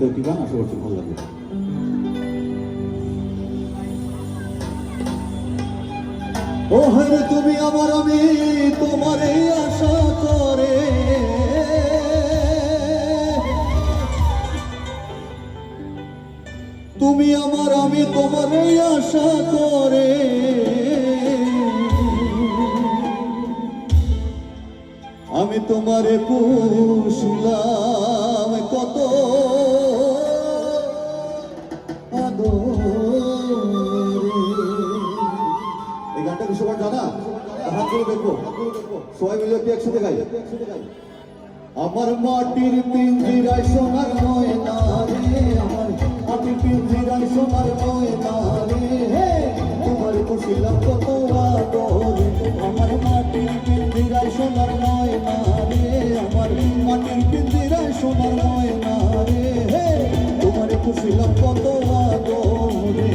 গান? আশা করছি ভালো লাগবে। ও হরে তুমি আমার, আমি তোমার আশা করে। তুমি আমার, আমি তোমার আশা করে। আমি তোমারে পুষলাম কত সবাই জানা? হাত করে দেখব সবাই মিলে একটু একসাথে গাই। আমার মাটির পিঞ্জিরায় সোনার ময়না রে, আমার মাটির পিঞ্জিরায় সোনার ময়না রে। তোমার কুশিলাম কত আদরে, আমার মাটির পিঞ্জিরায় সোনার ময়না রে, আমার মাটির পিঞ্জিরায় সোনার ময়না রে। তোমার কুশিলাম কত আদরে।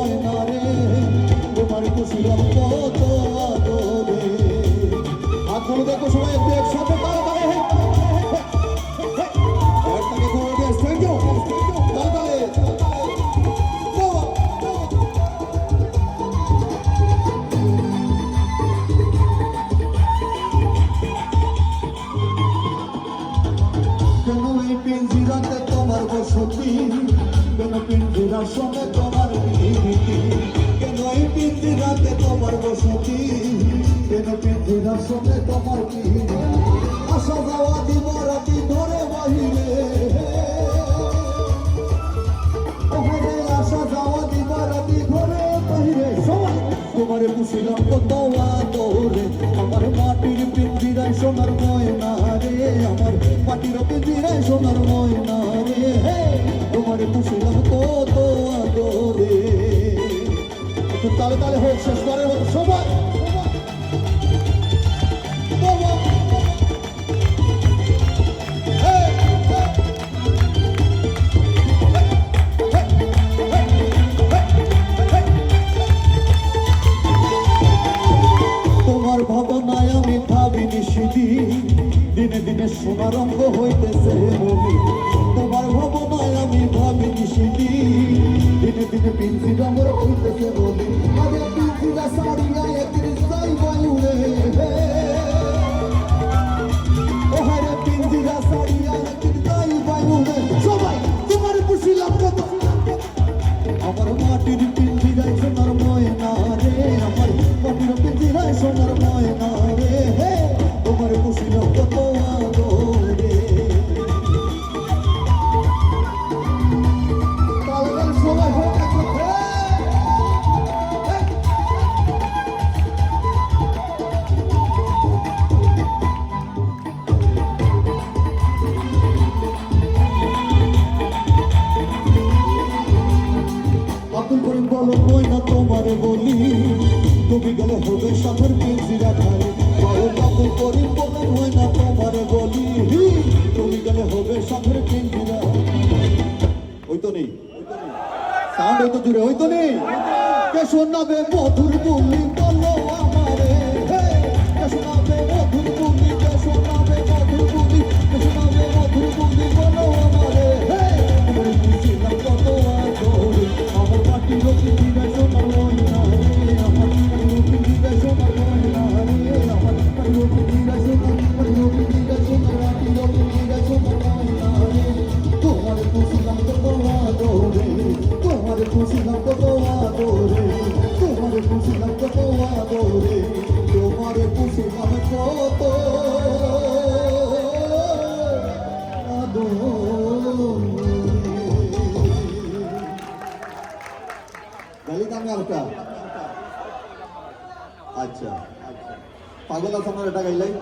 সোনার ময়না রে তোমার কুশিলাম কত আদরে হাতগুলো দেখো সবাই একটু একসাথে তালে তালে হে একটাকে করে দিয়ে থ্যাংক ইউ তালে তালে বাবা পিঞ্জিরাতে তোমার বসতি কেন পিঞ্জিরার সঙ্গে তোমার বিধি আসা যাওয়া দিব রাতি ধরে বাহিরে। আসা যাওয়া দিব রাতি ধরে বাহিরে। তোমার পুষিলাম কত আদরে। আমার মাটির পিঞ্জিরায় সোনার ময়না রে। আমার মাটির পিঞ্জিরায় সোনার ময়না রে। তোমার পুষিলাম তালে তালে হোক, শেষ করার মতো সবাই. তোমার ভাবনায় আমি সেদিন দিনে দিনে সোনার অঙ্গ হইতেছে তোমার দিনে দিনে হইতেছে তোমারে বলি, তুমি গেলে হবে সাথের পিঞ্জিরা খালি বলো আব্দুল করিম হয় না তোমারে বলি। তুমি গেলে হবে সাথের পিঞ্জিরা ওই তো নেই। সাউন্ড হয়তো জুড়ে, ওই তো নেই। কে শোনাবে মধুর বলি, বলো বুঝিলাম কত আদরে তোমার বুঝিলাম কত আদরে তোমার বুঝিলাম কত আদরে তোমার বুঝিলাম কত আচ্ছা আচ্ছা পাগল আছে আমার এটা গাইলাই